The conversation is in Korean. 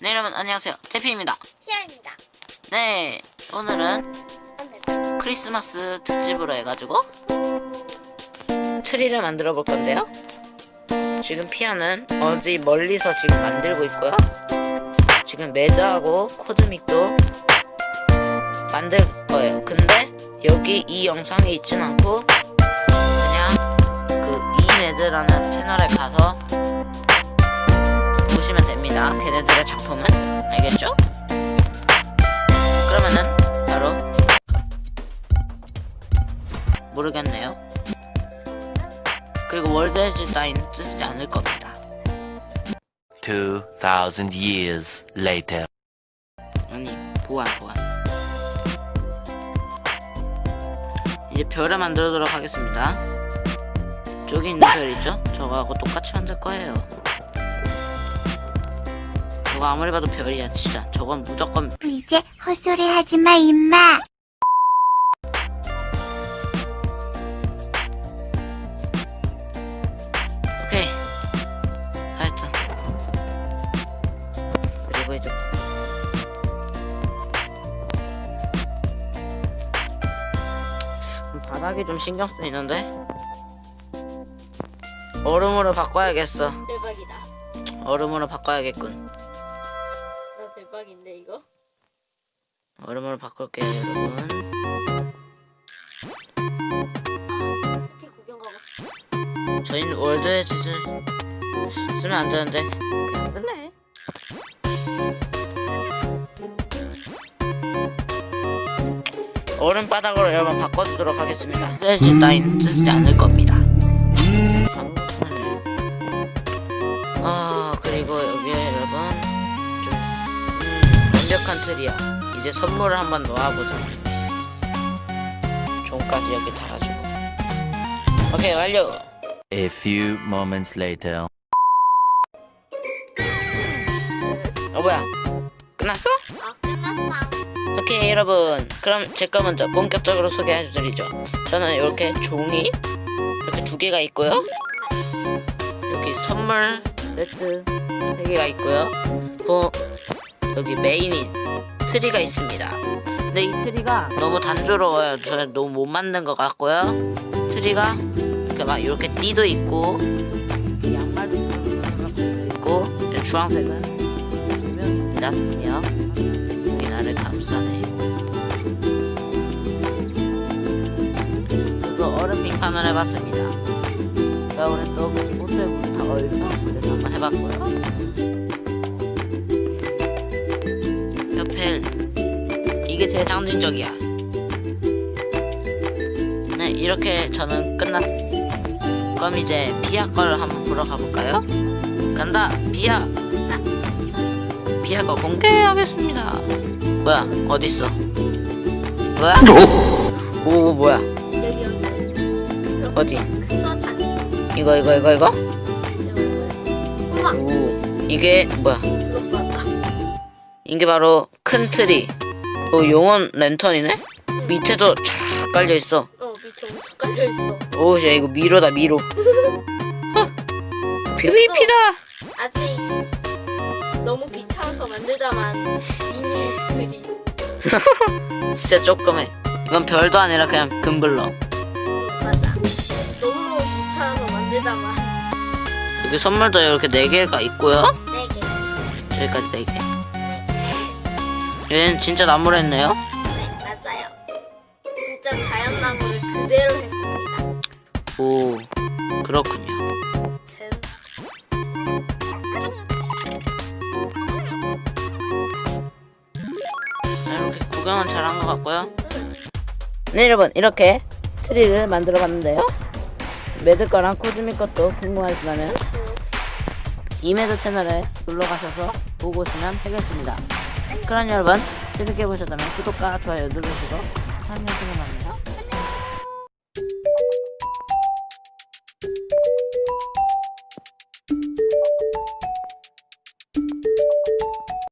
네 여러분 안녕하세요. 태피입니다. 시아입니다. 네 오늘은 크리스마스 특집으로 해가지고 트리를 만들어 볼 건데요. 지금 피아는 어디 멀리서 지금 만들고 있고요. 지금 매드하고 코즈믹도 만들 거예요. 근데 여기 이 영상에 있진 않고 그냥 그 이매드라는 채널에 가서 됩니다 걔네들의 작품은 알겠죠? 그러면은 바로 모르겠네요. 그리고 월드 헤즈 따윈 쓰지 않을 겁니다. 2,000 years later. 아니 보안 보안. 이제 별을 만들도록 하겠습니다. 저기 있는 별 있죠? 저거하고 똑같이 만들 거예요. 저거 아무리 봐도 별이야 진짜. 저건 무조건 이제 헛소리 하지 마, 임마. 오케이. 하여튼. 그리고 이제 바닥이 좀 신경 쓰이는데 얼음으로 바꿔야겠어. 대박이다. 얼음으로 바꿔야겠군. 나 대박인데 이거? 얼음으로 바꿀게요, 여러분. 피 구경 가고 싶어. 저희는 월드의 짓을 쓰면 안 되는데 그냥 쓸래. 얼음 바닥으로 여러분 바꿔주도록 하겠습니다. 쓰지 따윈 쓰지 않을 겁니다. 완벽한 틀이야. 이제 선물을 한번 놓아보자. 종까지 여기 달아주고. 오케이 완료. A few moments later. 어 뭐야? 끝났어? 아, 끝났어. 오케이 여러분 그럼 제 거 먼저 본격적으로 소개해드리죠 저는 이렇게 종이 이렇게 두 개가 있고요 여기 선물 세트 세 개가 있고요 그 여기 메인인 트리가 있습니다 근데 이 트리가 너무 단조로워요 저는 너무 못 만든 것 같고요 트리가 이렇게 막 이렇게 띠도 있고 이 양말도 있고 주황색은 보면 잡히며 이 나를 감싸네. 그리고 얼음 빙판을 해봤습니다. 겨울에 또 꽃을 다 얼죠. 그래서 한번 해봤고요. 이게 제일 상징적이야. 네, 이렇게 저는 끝났. 그럼 이제 비아 거를 한번 보러 가볼까요? 간다, 비아. 비아가 공개하겠습니다. 뭐야? 어딨어? 이거야? 오 뭐야? 여기, 여기. 그거, 어디? 그거. 이거 이거 이거 이거? 엄마, 오 이게 뭐야? 그거. 이게 바로 큰 트리. 오 용원 랜턴이네? 밑에도 쫙 깔려 있어. 어, 밑에 엄청 깔려 있어. 오, 야 이거 미로다 미로. 어, PVP다. 아직 너무 귀찮아서 만들다만 미니 들이. 진짜 조그매. 이건 별도 아니라 그냥 금블럭. 응, 맞아. 너무너무 귀찮아서 만들다만. 여기 선물도 이렇게 네 개가 있고요. 네 개. 여기까지 네 개. 얘는 진짜 나무로 했네요. 네, 맞아요. 진짜 자연나무를 그대로 했습니다. 오, 그렇군요. 젠. 아, 이렇게 구경은 잘한 것 같고요. 네, 여러분 이렇게 트리를 만들어 봤는데요. 매드 거랑 코즈미 것도 궁금하시다면 이매드 채널에 놀러 가셔서 보고 오시면 되겠습니다. 그럼 여러분 재밌게 보셨다면 구독과 좋아요 누르시고 영상에 만나요.